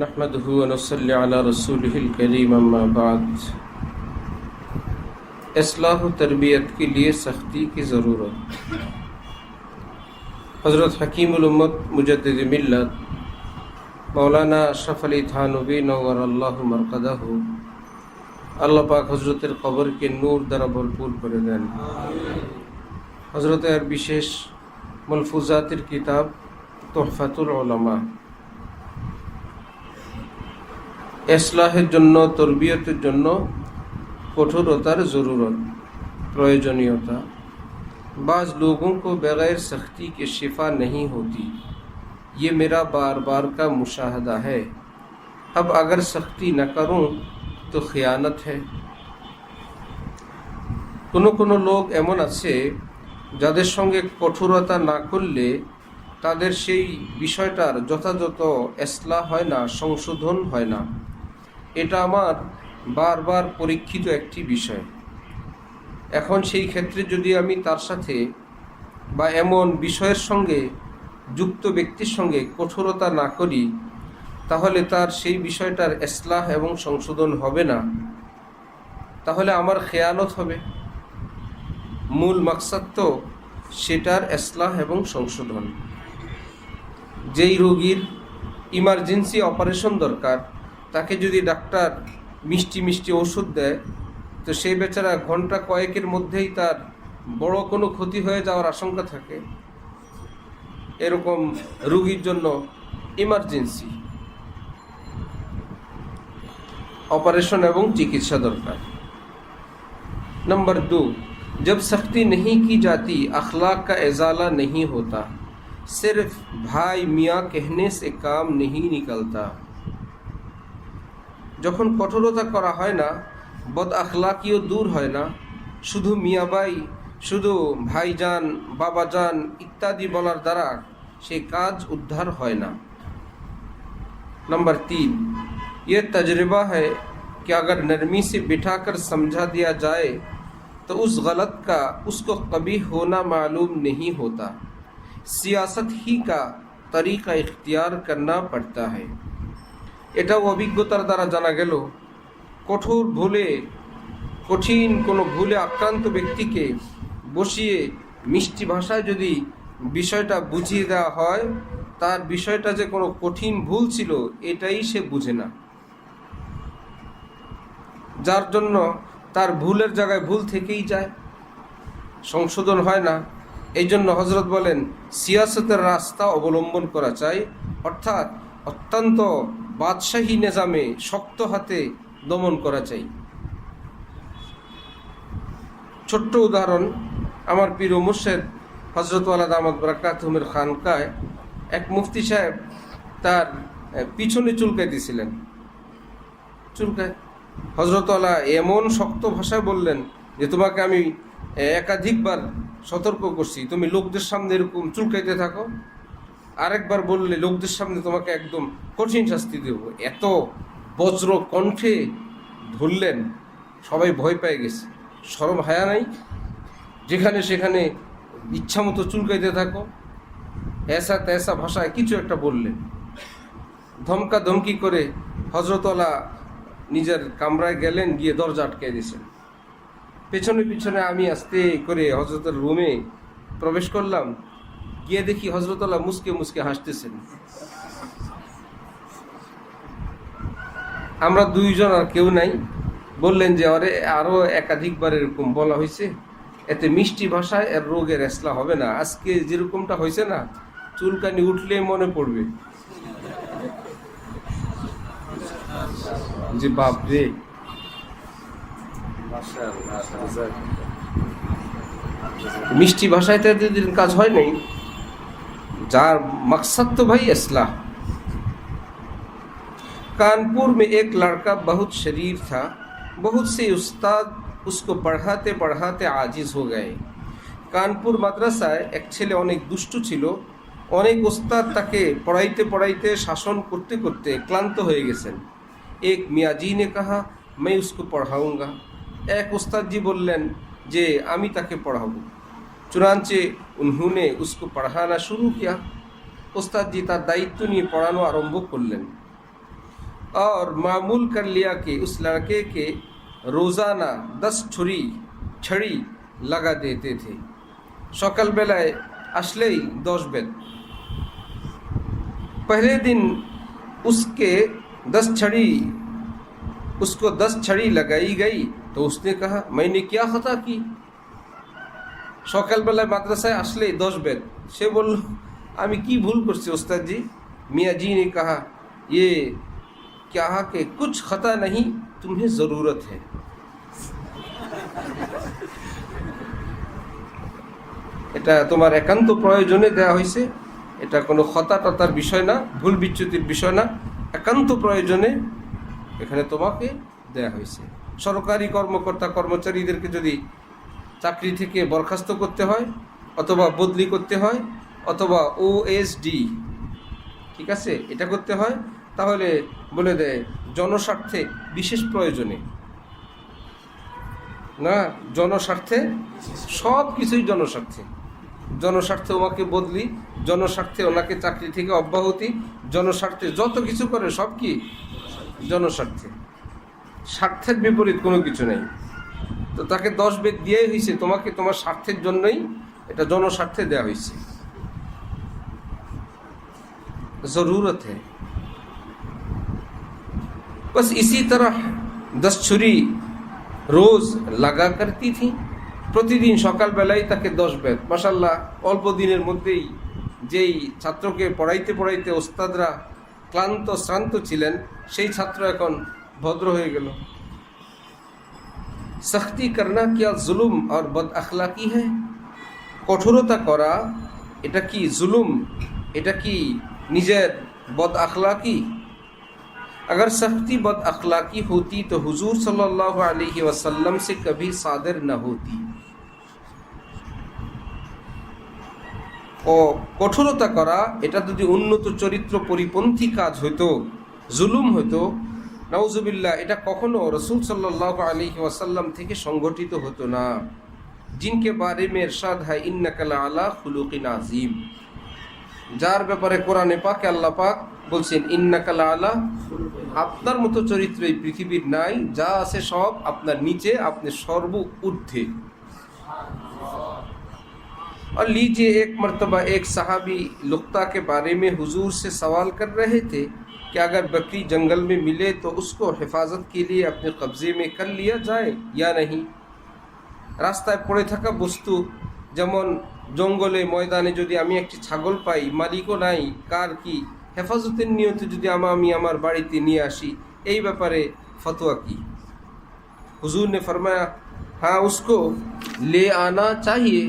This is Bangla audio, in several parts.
نحمده ونصلي على رسوله الكريم اما بعد اصلاح و तरबियत के लिए सख्ती की ज़रूरत हज़रत हकीमत मुजद मिलत मौलाना अशरफ अली थानवी नवर अल्लाह मरकदा हो আল্লাহ পাক হজরতের কবরকে নূর দ্বারা ভরপুর করে দেন হজরতের বিশেষ মলফুজাতের কিতাব তোহফাতুল ওলামা এসলাহের জন্য, তরবিয়তের জন্য কঠোরতার জরুরত, প্রয়োজনীয়তা। বাজ لوگوں کو بغیر سختی کے شفا نہیں ہوتی یہ বার بار بار کا مشاہدہ ہے اب اگر তো খেয়ানত হনো কোনো কোনো লোক এমন আছে, যাদের সঙ্গে কঠোরতা না করলে তাদের সেই বিষয়টার যথাযথ এসলা হয় না, সংশোধন হয় না। এটা আমার বারবার পরীক্ষিত একটি বিষয়। এখন সেই ক্ষেত্রে যদি আমি তার সাথে বা এমন বিষয়ের সঙ্গে যুক্ত ব্যক্তির সঙ্গে কঠোরতা না করি, তাহলে তার সেই বিষয়টার এসলাহ এবং সংশোধন হবে না। তাহলে আমার খেয়ালত হবে। মূল মাকসাদ তো সেটার এসলাহ এবং সংশোধন। যেই রোগীর ইমার্জেন্সি অপারেশন দরকার তাকে যদি ডাক্তার মিষ্টি মিষ্টি ওষুধ দেয় তো সেই বেচারা ঘন্টা কয়েকের মধ্যেই তার বড় কোনো ক্ষতি হয়ে যাওয়ার আশঙ্কা থাকে এরকম রুগীর জন্য ইমার্জেন্সি ऑपरेशन एवं चिकित्सा दरकार नंबर दो जब सख्ती नहीं की जाती अखलाक का एजाला नहीं होता सिर्फ भाई मियाँ कहने से काम नहीं निकलता যখন কঠোরতা করা হয় না বদ আখলাকিও দূর হয় না শুধু মিয়াবাই শুধু ভাইজান বাবাজান ইত্যাদি বলার দ্বারা সে কাজ উদ্ধার হয় না नंबर तीन ये तजर्बा है कि अगर नरमी से बिठाकर समझा दिया जाए तो उस गलत का उसको कभी होना मालूम नहीं होता सियासत ही का तरीका इख्तियार करना पड़ता है এটাও অভিজ্ঞতার দ্বারা জানা গেল, কঠোর ভুলে, কঠিন কোনো ভুলে আক্রান্ত ব্যক্তিকে বসিয়ে মিষ্টি ভাষায় যদি বিষয়টা বুঝিয়ে দেওয়া হয়, তার বিষয়টা যে কোনো কঠিন ভুল ছিল, এটাই সে বুঝে না। যার জন্য তার ভুলের জায়গায় ভুল থেকেই যায়। সংশোধন হয় না। এই জন্য হজরত বলেন, সিয়াসতের রাস্তা অবলম্বন করা চাই। অর্থাৎ অত্যন্ত বাদশাহী নিজামে শক্ত হাতে দমন করা চাই। ছোট্ট উদাহরণ, আমার পীর মুর্শেদ হজরতওয়ালা দামাদ বরাকাতহুমের খানকায় এক মুফতি সাহেব তার পিছনে চুলকাই দিয়েছিলেন চুলকায়? হজরতওয়ালা এমন শক্ত ভাষায় বললেন যে, তোমাকে আমি একাধিকবার সতর্ক করছি। তুমি লোকদের সামনে এরকম চুলকাইতে থাকো। আরেকবার বললে লোকদের সামনে তোমাকে একদম কঠিন শাস্তি দেব। এত বজ্র কণ্ঠে ধরলেন, সবাই ভয় পেয়ে গেছে। সরম হায়া নাই। যেখানে সেখানে ইচ্ছা মতো চুলকাইতে থাকো। এসা তেসা ভাষায় কিছু একটা বললেন। ধমকা ধমকি করে হজরতলা নিজের কামরায় গেলেন, গিয়ে দরজা আটকে দিয়েছেন। পেছনে পিছনে আমি আস্তে করে হজরতের রুমে প্রবেশ করলাম। গিয়ে দেখি হজরতলা মুসকে মুসকে হাসতেছেন। আমরা দুইজন আর কেউ নাই। বললেন যে, আরে, আরও একাধিকবার এরকম বলা হয়েছে। এতে মিষ্টি ভাষায় এর রোগের এসলা হবে না। আজকে যেরকমটা হয়েছে না, চুলকানি উঠলে মনে পড়বে। যে, বাপ রে! মিষ্টি ভাষায় তো এতদিন কাজ হয় নাই? যার मकसद तो भाई असलाह कानपुर में एक लड़का बहुत शरीर था बहुत से उस्ताद उसको पढ़ाते पढ़ाते आजिज हो गए কানপুর মাদ্রাসায় এক ছেলে অনেক দুষ্টু ছিল অনেক ওস্তাদ তাকে পড়াইতে পড়াইতে শাসন করতে করতে ক্লান্ত হয়ে গেছেন এক মিয়াজি নে কাহা मैं उसको पढ़ाऊंगा এক ওস্তাদজি বললেন যে আমি তাকে পড়াবো चुनाचे उन्होंने उसको पढ़ाना शुरू किया। उस्ताद जी तर दायित्व नहीं पढ़ाना आरंभ कर लें। और मामूल कर लिया कि उस लड़के के रोज़ाना दस छुरी लगा देते थे। থে সকালবেলায় আসলেই दस बेल। पहले दिन उसके दस छड़ी, उसको दस छड़ी लगाई गई तो उसने कहा, मैंने क्या खता की? সকালবেলায় মাদ্রাসায় আসলেই দশ বেদ সে বলল আমি কি ভুল করছি ওস্তাদ জি मियाँ जी ने कहा ये क्या कि कुछ खता नहीं तुम्हें ज़रूरत है এটা তোমার একান্ত প্রয়োজনে দেয়া হয়েছে এটা কোনো খতা টতার বিষয় না ভুল বিচ্যুতির বিষয় না একান্ত প্রয়োজনে এখানে তোমাকে দেয়া হয়েছে সরকারি কর্মকর্তা কর্মচারীদেরকে যদি চাকরি থেকে বরখাস্ত করতে হয় অথবা বদলি করতে হয় অথবা ওএসডি ঠিক আছে? এটা করতে হয়। তাহলে বলে দেয়, জনস্বার্থে বিশেষ প্রয়োজনে। না, জনস্বার্থে সব কিছুই জনস্বার্থে। জনস্বার্থে ওনাকে বদলি, জনস্বার্থে ওনাকে চাকরি থেকে অব্যাহতি, জনস্বার্থে যত কিছু করে সব কি? জনস্বার্থে। স্বার্থের বিপরীত কোনো কিছু নেই। তো তাকে দশ বেদ দিয়েই হয়েছে তোমাকে তোমার স্বার্থের জন্যই এটা জনস্বার্থে দেওয়া হয়েছে ज़रूरत है बस इसी तरह दस छुरी রোজ লাগা করতি থি প্রতিদিন সকালবেলায় তাকে দশ বেদ মাসাল্লাহ অল্প দিনের মধ্যেই যেই ছাত্রকে পড়াইতে পড়াইতে ওস্তাদরা ক্লান্ত শ্রান্ত ছিলেন সেই ছাত্র এখন ভদ্র হয়ে গেল সখতি করনা কিয়া জুলুম আর বদ আখলাকি হ্যাঁ কঠোরতা করা এটা কি জুলুম এটা কি নিজের বদ আখলাকি আগর সখতি বদ আখলাকি হতি তো হজুর সাহিম সে কবি সাদর না হতি ও কঠোরতা করা এটা যদি উন্নত চরিত্র পরিপন্থী কাজ হইতো জুলুম হইতো নওজুবিল্লাহ এটা কখনো রসুল সাল্লাহ আলী ওয়াসাল্লাম থেকে সংগঠিত হতো না জিনকে বারে মে এরশাদ হয় ইন্নাকালা আলা খুলুকিন আজিম যার ব্যাপারে কোরআনে পাকে আল্লাহ পাক বলছেন ইন্নাকালা আলা আপনার মতো চরিত্র এই পৃথিবীর নাই যা আছে সব আপনার নিচে আপনি সর্ব ঊর্ধ্বে और लीजिए एक मरतबा एक सहाबी लुक्ता के बारे में हुजूर से सवाल कर रहे थे कि अगर बकरी जंगल में मिले तो उसको हिफाजत के लिए अपने कब्जे में कर लिया जाए या नहीं রাস্তায় পড়ে থাকা বস্তু যেমন জঙ্গলে ময়দানে যদি আমি একটি ছাগল পাই মালিকও নাই কার কি হেফাজতের নিয়তে যদি আমা আমি আমার বাড়িতে নিয়ে আসি এই ব্যাপারে ফতোয়া কি हुजूर ने फरमाया हाँ उसको ले आना चाहिए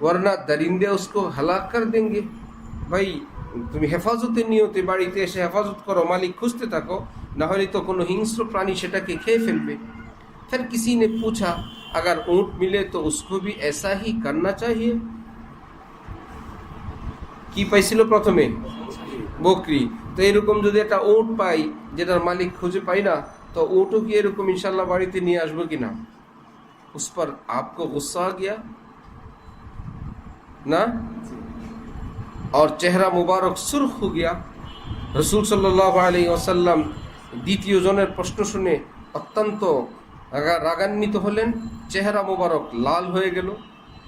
वरना दरिंदे उसको हलाक कर देंगे ভাই তুমি হেফাজতের নিয়তে বাড়িতে এসে হেফাজত করো মালিক খুঁজতে থাকো না হলে তো কোনো হিংস্র প্রাণী সেটাকে খেয়ে ফেলবে फिर किसी ने पूछा अगर ऊंट मिले तो उसको भी ऐसा ही करना चाहिए কি পাইছিল প্রথমে বকরি তো এরকম যদি একটা উট পাই যেটার মালিক খুঁজে পাই না তো উটও কি এরকম ইনশাল্লাহ বাড়িতে নিয়ে আসবো কিনা उस पर आपको गुस्सा आ गया ना আর চেহারা মুবারক সুরখ হু গিয়া রসুল সাল্লাহ ওসাল্লাম দ্বিতীয় জনের প্রশ্ন শুনে অত্যন্ত রাগান্বিত হলেন চেহারা মুবারক লাল হয়ে গেল।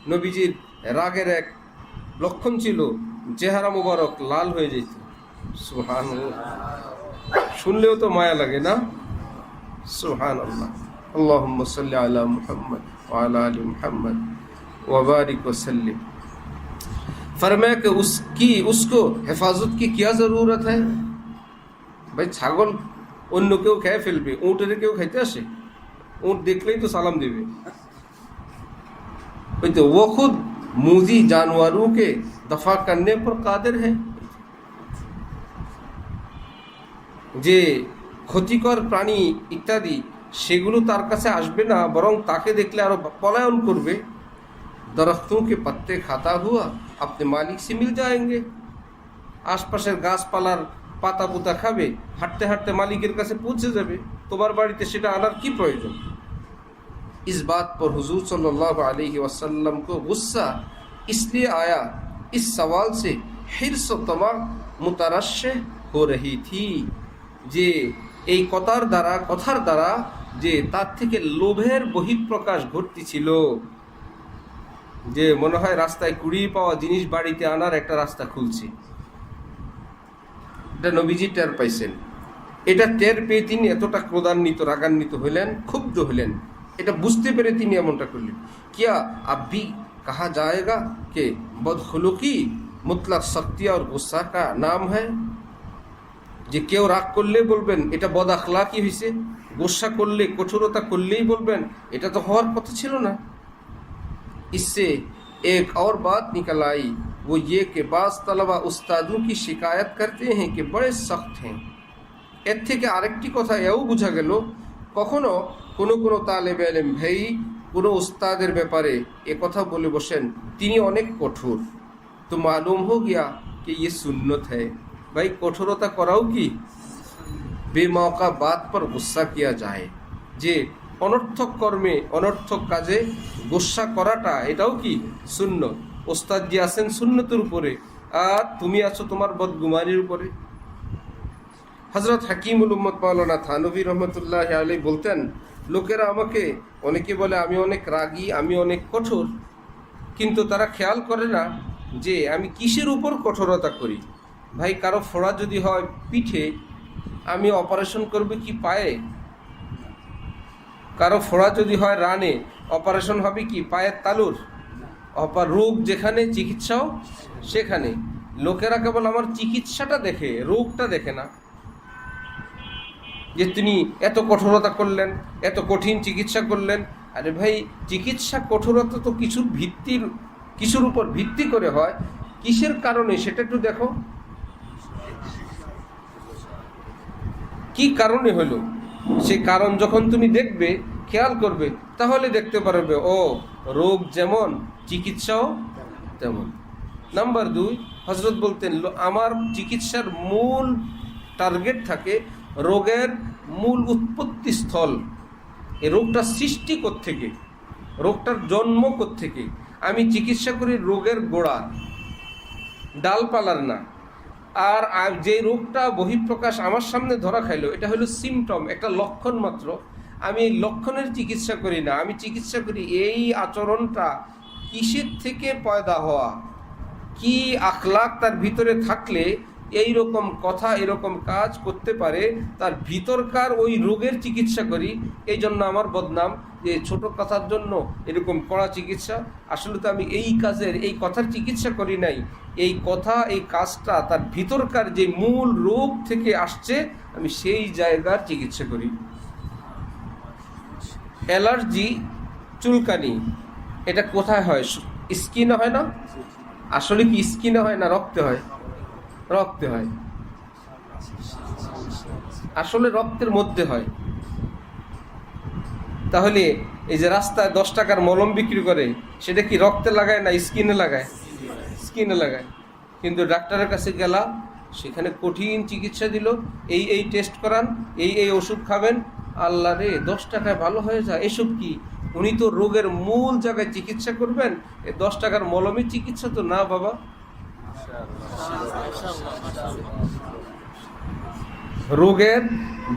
নবীজির রাগের এক লক্ষণ ছিল, চেহারা মুবারক লাল হয়ে যেত। সুহান শুনলেও তো মায়া লাগে না? সুহান আল্লাহ আল্লাহ সাল্লি আলা মুহাম্মদ আলা আলী মুহাম্মদ ওবারিক ওসাল্লিম फरमाया कि उसकी, उसको हिफाजत की क्या ज़रूरत है? भाई छागल उन क्यों खे फिल भी? ऊँट रे क्यों खेते से ऊँट देख ले तो सालम देवे। तो वो खुद मूजी जानवरों के दफ़ा करने पर कादिर है। जे क्षतिकर प्राणी इत्यादि सेगुलो तार आसबे ना बर देखले पलायन कर दरख्तों के पत्ते खाता हुआ। अपने मालिक से मिल जाएंगे আশপাশের গাছপালার পাতা পুতা খাবে হাঁটতে হাঁটতে মালিকের কাছে পৌঁছে যাবে তোমার বাড়িতে সেটা আনার কি প্রয়োজন इस बात पर हुजूर सल्लल्लाहु अलैहि वसल्लम को गुस्सा इसलिए आया इस सवाल से हिर्स तमा मुतरश हो रही थी যে এই কথার দ্বারা কথার দ্বারা যে তার থেকে লোভের বহিঃপ্রকাশ ঘটতেছিল যে মনে হয় রাস্তায় কুড়িয়ে পাওয়া জিনিস বাড়িতে আনার একটা রাস্তা খুলছে। এটা নবীজি টের পাইছেন। এটা টের পেয়ে তিনি এতটা ক্রোধান্বিত, রাগান্বিত হইলেন, ক্ষুব্ধ হইলেন। এটা বুঝতে পেরে তিনি এমনটা করলেন। কিয়া আব্বি কাহা যায়গা? কে? বদখলুকি মুতলাক শক্তি আর গুসা কা নাম হ্যায়? যে কেউ রাগ করলে বলবেন, এটা বদ আখলাকি হয়েছে গোসা করলে, কঠোরতা করলেই বলবেন, এটা তো হওয়ার কথা ছিল না। इससे एक और बात निकल आई वो ये कि बास तलबा उस्तादों की शिकायत करते हैं कि बड़े सख्त हैं এর থেকে আরেকটি কথা এও বোঝা গেল কখনো কোনো কোনো তালেব এলেম ভাই কোনো উস্তাদের ব্যাপারে এ কথা বলে বসেন তিনি অনেক কঠোর তো মালুম হো গিয়া कि ये सुन्नत है ভাই কঠোরতা করাও কি বেমৌকা বাত পর গুসা কিয়া যায় যে অনর্থক কর্মে, অনর্থক কাজে গোসা করাটা, এটাও কি শূন্য ওস্তাদ জি আছেন শূন্যতের উপরে। আর তুমি আছো তোমার বদগুমানির উপরে। হজরত হাকিমুল উম্মদ মাওলানা থানবী রহমতুল্লাহ আলী বলতেন, লোকেরা আমাকে, অনেকে বলে আমি অনেক রাগী, আমি অনেক কঠোর, কিন্তু তারা খেয়াল করে না যে আমি কিসের উপর কঠোরতা করি। ভাই, কারও ফোড়া যদি হয় পিঠে, আমি অপারেশন করবে কি পায়ে? কারও ফোড়া যদি হয় রানে, অপারেশন হবে কি? পায়ের তালুর? অপার রোগ যেখানে, চিকিৎসাও সেখানে। লোকেরা কেবল আমার চিকিৎসাটা দেখে, রোগটা দেখে না। যে তিনি এত কঠোরতা করলেন, এত কঠিন চিকিৎসা করলেন, আরে ভাই, চিকিৎসা কঠোরতা তো কিছুর ভিত্তির, কিছুর উপর ভিত্তি করে হয়। কিসের কারণে? সেটা একটু দেখো। কি কারণে হলো? সে কারণ যখন তুমি দেখবে, খেয়াল করবে, তাহলে দেখতে পারবে, ও, রোগ যেমন, চিকিৎসাও তেমন। নাম্বার দুই হজরত বলতেন আমার চিকিৎসার মূল টার্গেট থাকে রোগের মূল উৎপত্তি স্থল। এই রোগটা সৃষ্টি থেকে রোগটার জন্ম থেকে আমি চিকিৎসা করি রোগের গোড়া ডালপালার না। আর যে রোগটা বহিঃপ্রকাশ আমার সামনে ধরা খাইলো, এটা হলো সিমটম একটা লক্ষণ মাত্র। আমি লক্ষণের চিকিৎসা করি না, আমি চিকিৎসা করি এই আচরণটা কিসের থেকে পয়দা হওয়া? কি আখলাক তার ভিতরে থাকলে এই রকম কথা এরকম কাজ করতে পারে? তার ভিতরকার ওই রোগের চিকিৎসা করি, এই জন্য আমার বদনাম। যে ছোট কথার জন্য এরকম কড়া চিকিৎসা, আসলে তো আমি এই কাজের, এই কথার চিকিৎসা করি নাই। এই কথা, এই কাজটা তার ভিতরকার যে মূল রোগ থেকে আসছে, আমি সেই জায়গার চিকিৎসা করি। অ্যালার্জি, চুলকানি, এটা কোথায় হয়? স্কিনে হয় না? আসলে কি স্কিনে হয় না রক্তে হয়? রক্তে হয়। আসলে রক্তের মধ্যে হয়। তাহলে এই যে রাস্তায় দশ টাকার মলম বিক্রি করে সেটা কি রক্তে লাগায় না স্কিনে লাগায়? স্কিনে লাগায়। কিন্তু ডাক্তারের কাছে গেলাম সেখানে কঠিন চিকিৎসা দিল এই এই টেস্ট করান এই এই ওষুধ খাবেন আল্লাহ রে দশ টাকায় ভালো হয়ে যায়। এসব কি? উনি তো রোগের মূল জায়গায় চিকিৎসা করবেন এ দশ টাকার মলমের চিকিৎসা তো না বাবা। রোগের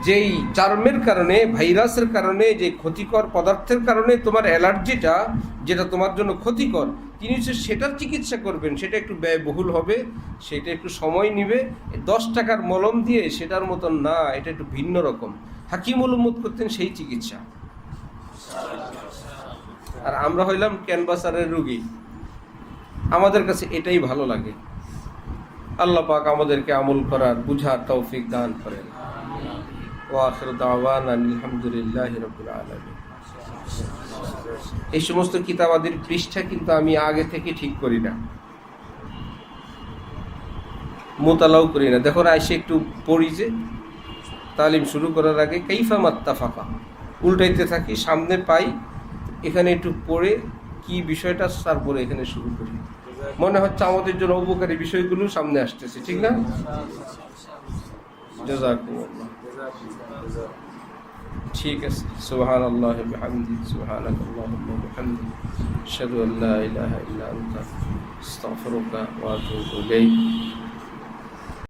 যেই চার্মের কারণে, ভাইরাসের কারণে, যে ক্ষতিকর পদার্থের কারণে তোমার অ্যালার্জিটা, যেটা তোমার জন্য ক্ষতিকর, তিনি হচ্ছে সেটার চিকিৎসা করবেন। সেটা একটু ব্যয়বহুল হবে, সেটা একটু সময় নেবে। দশ টাকার মলম দিয়ে সেটার মতন না, এটা একটু ভিন্ন রকম। হাকিম উম্মত করতেন সেই চিকিৎসা। আর আমরা হইলাম ক্যানভাসারের রুগী। আমাদের কাছে এটাই ভালো লাগে। আল্লাহ পাক আমাদেরকে আমল করার, বুঝার তৌফিক দান করেন। ওয়াখির দাওয়ান আলহামদুলিল্লাহ রবিল আলমিন। এই সমস্ত কিতাবাদির পৃষ্ঠা কিন্তু আমি আগে থেকে ঠিক করি না। মোতালাও করি না। দেখো আইসে একটু পড়ি যে তালিম শুরু করার আগে কাইফা মাত্তা ফাঁকা উল্টাইতে থাকি সামনে পাই এখানে একটু পড়ে কি বিষয়টা তারপরে এখানে শুরু করি। মনে হচ্ছে আমাদের জন্য উপকারী বিষয়গুলো সামনে আসতেছে ঠিক না? জাজাকুমুল্লাহ ঠিক আছে সুবহান আল্লাহ বিহামদি সুবহানাক আল্লাহুম্মা বিহামদি আশহাদু আল্লা ইলাহা ইল্লা আনতা আস্তাগফিরুকা ওয়া আতুবু ইলাইক